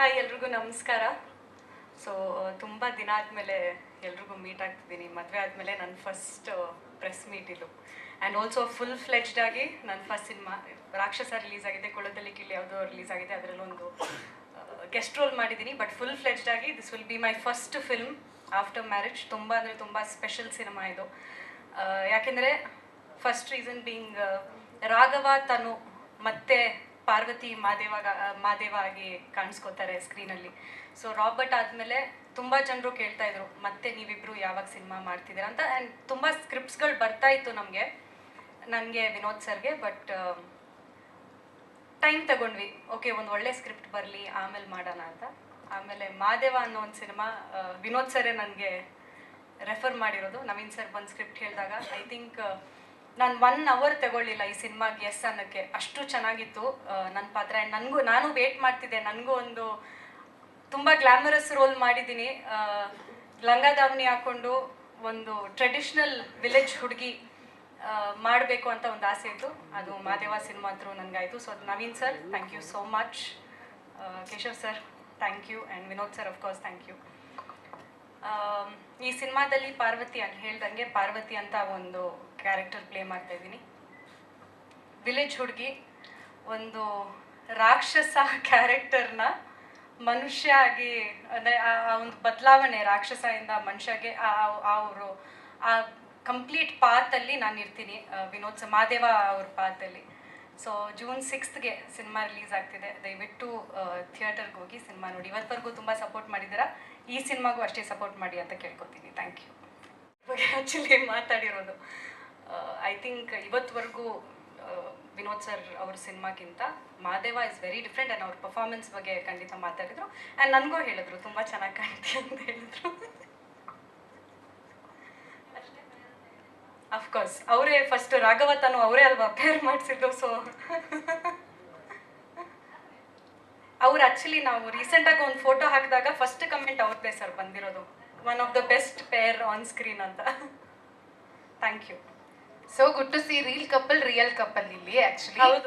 Hi ಎಲ್ರಿಗೂ ನಮಸ್ಕಾರ. So ತುಂಬ ದಿನ ಆದಮೇಲೆ ಎಲ್ರಿಗೂ ಮೀಟ್ ಆಗ್ತಿದ್ದೀನಿ. ಮದುವೆ ಆದಮೇಲೆ ನನ್ನ ಫಸ್ಟ್ ಪ್ರೆಸ್ ಮೀಟ್ ಇದು. ಆ್ಯಂಡ್ ಆಲ್ಸೋ ಫುಲ್ ಫ್ಲೆಜ್ಡ್ ಆಗಿ ನನ್ನ ಫಸ್ಟ್ ಸಿನಿಮಾ ರಾಕ್ಷಸ ರಿಲೀಸ್ ಆಗಿದೆ, ಕೊಳದಲ್ಲಿ ಕಿಲ್ಲಿ ಯಾವುದೋ ರಿಲೀಸ್ ಆಗಿದೆ ಅದರಲ್ಲೊಂದು ಗೆಸ್ಟ್ ರೋಲ್ ಮಾಡಿದ್ದೀನಿ. ಬಟ್ ಫುಲ್ ಫ್ಲೆಜ್ಡ್ ಆಗಿ this will be my first film after marriage ತುಂಬ ಅಂದರೆ ತುಂಬ ಸ್ಪೆಷಲ್ ಸಿನಿಮಾ ಇದು. ಯಾಕೆಂದರೆ first reason being Raghava, Tanu ಮತ್ತೆ ಪಾರ್ವತಿ ಮಾದೇವ ಮಾದೇವ ಆಗಿ ಕಾಣಿಸ್ಕೋತಾರೆ ಸ್ಕ್ರೀನಲ್ಲಿ ಸೊ ರಾಬರ್ಟ್ ಆದಮೇಲೆ ತುಂಬ ಜನರು ಕೇಳ್ತಾ ಇದ್ರು, ಮತ್ತೆ ನೀವಿಬ್ರು ಯಾವಾಗ ಸಿನಿಮಾ ಮಾಡ್ತಿದ್ದೀರಾ? ಅಂತ. ಆ್ಯಂಡ್ ತುಂಬ ಸ್ಕ್ರಿಪ್ಟ್ಸ್ಗಳು ಬರ್ತಾ ಇತ್ತು ನಮಗೆ, ನನಗೆ ವಿನೋದ್ ಸರ್ಗೆ ಬಟ್ ಟೈಮ್ ತಗೊಂಡ್ವಿ. ಓಕೆ ಒಂದು ಒಳ್ಳೆ ಸ್ಕ್ರಿಪ್ಟ್ ಬರಲಿ, ಆಮೇಲೆ ಮಾಡೋಣ ಅಂತ. ಆಮೇಲೆ ಮಾದೇವ ಅನ್ನೋ ಒಂದು ಸಿನಿಮಾ ವಿನೋದ್ ಸರೇ ನನಗೆ ರೆಫರ್ ಮಾಡಿರೋದು. ನವೀನ್ ಸರ್ ಬಂದು ಸ್ಕ್ರಿಪ್ಟ್ ಹೇಳಿದಾಗ ಐ ಥಿಂಕ್ ನಾನು ಒನ್ ಅವರ್ ತಗೊಳ್ಳಿಲ್ಲ ಈ ಸಿನಿಮಾಗೆ ಎಸ್ ಅನ್ನೋಕ್ಕೆ. ಅಷ್ಟು ಚೆನ್ನಾಗಿತ್ತು ನನ್ನ ಪಾತ್ರ. ನನಗೂ, ನಾನು ವೇಟ್ ಮಾಡ್ತಿದ್ದೆ. ನನಗೂ ಒಂದು ತುಂಬ ಗ್ಲಾಮರಸ್ ರೋಲ್ ಮಾಡಿದ್ದೀನಿ. ಲಂಗಾ ದಾವಣಿ ಹಾಕೊಂಡು ಒಂದು ಟ್ರೆಡಿಷ್ನಲ್ ವಿಲೇಜ್ ಹುಡುಗಿ ಮಾಡಬೇಕು ಅಂತ ಒಂದು ಆಸೆ ಇತ್ತು. ಅದು Madeva cinema through ನನಗಾಯಿತು. So Naveen sir thank you so much Keshav sir thank you and Vinod sir course thank you ಈ ಸಿನಿಮಾದಲ್ಲಿ ಪಾರ್ವತಿ ಅಂತ ಹೇಳ್ದಂಗೆ ಪಾರ್ವತಿ ಅಂತ ಒಂದು ಕ್ಯಾರೆಕ್ಟರ್ ಪ್ಲೇ ಮಾಡ್ತಾ ಇದ್ದೀನಿ. ವಿಲೇಜ್ ಹುಡುಗಿ, ಒಂದು ರಾಕ್ಷಸ ಕ್ಯಾರೆಕ್ಟರ್ನ ಮನುಷ್ಯ ಆಗಿ, ಅಂದರೆ ಆ ಒಂದು ಬದಲಾವಣೆ ರಾಕ್ಷಸದಿಂದ ಮನುಷ್ಯಗೆ ಅವರು, ಆ ಕಂಪ್ಲೀಟ್ ಪಾತಲ್ಲಿ ನಾನು ಇರ್ತೀನಿ ವಿನೋದ್ ಸಮಾದೇವ ಮಾದೇವ ಅವ್ರ ಪಾತಲ್ಲಿ ಸೊ ಜೂನ್ ಸಿಕ್ಸ್ತ್ಗೆ ಸಿನಿಮಾ ರಿಲೀಸ್ ಆಗ್ತಿದೆ. ದಯವಿಟ್ಟು ಥಿಯೇಟರ್ಗೆ ಹೋಗಿ ಸಿನಿಮಾ ನೋಡಿ. ಇವತ್ತವರೆಗೂ ತುಂಬ ಸಪೋರ್ಟ್ ಮಾಡಿದ್ದೀರಾ? ಈ ಸಿನಿಮಾಗೂ ಅಷ್ಟೇ ಸಪೋರ್ಟ್ ಮಾಡಿ ಅಂತ ಕೇಳ್ಕೊತೀನಿ. ಥ್ಯಾಂಕ್ ಯು ಬಗ್ಗೆ ಆ್ಯಕ್ಚುಲಿ ಮಾತಾಡಿರೋದು ಐ ಥಿಂಕ್ ಇವತ್ತುವರೆಗೂ ವಿನೋದ್ ಸರ್ ಅವ್ರ ಸಿನಿಮಾಗಿಂತ Madeva is very different and ಅವ್ರ ಪರ್ಫಾರ್ಮೆನ್ಸ್ ಬಗ್ಗೆ ಖಂಡಿತ ಮಾತಾಡಿದ್ರು. ಆ್ಯಂಡ್ ನನಗೂ ಹೇಳಿದ್ರು, ತುಂಬ ಚೆನ್ನಾಗಿ ಕಾಣ್ತೀವಿ ಅಂತ ಹೇಳಿದ್ರು. ಅಫ್ಕೋರ್ಸ್ ಅವರೇ ಫಸ್ಟ್ ರಾಘವತನು ಅವರೇ ಅಲ್ವಾ ಪೇರ್ ಮಾಡಿಸಿದ್ದು ಸೊ ಅವ್ರು ಆ್ಯಕ್ಚುಲಿ ನಾವು ರೀಸೆಂಟಾಗಿ ಒಂದು ಫೋಟೋ ಹಾಕಿದಾಗ ಫಸ್ಟ್ ಕಮೆಂಟ್ ಅವ್ರದ್ದೇ ಸರ್ ಬಂದಿರೋದು. One of the best pair on screen ಅಂತ. Thank you so good to see reel couple real couple ಇಲ್ಲಿ ಆಕ್ಚುಲಿ ಹೌದು.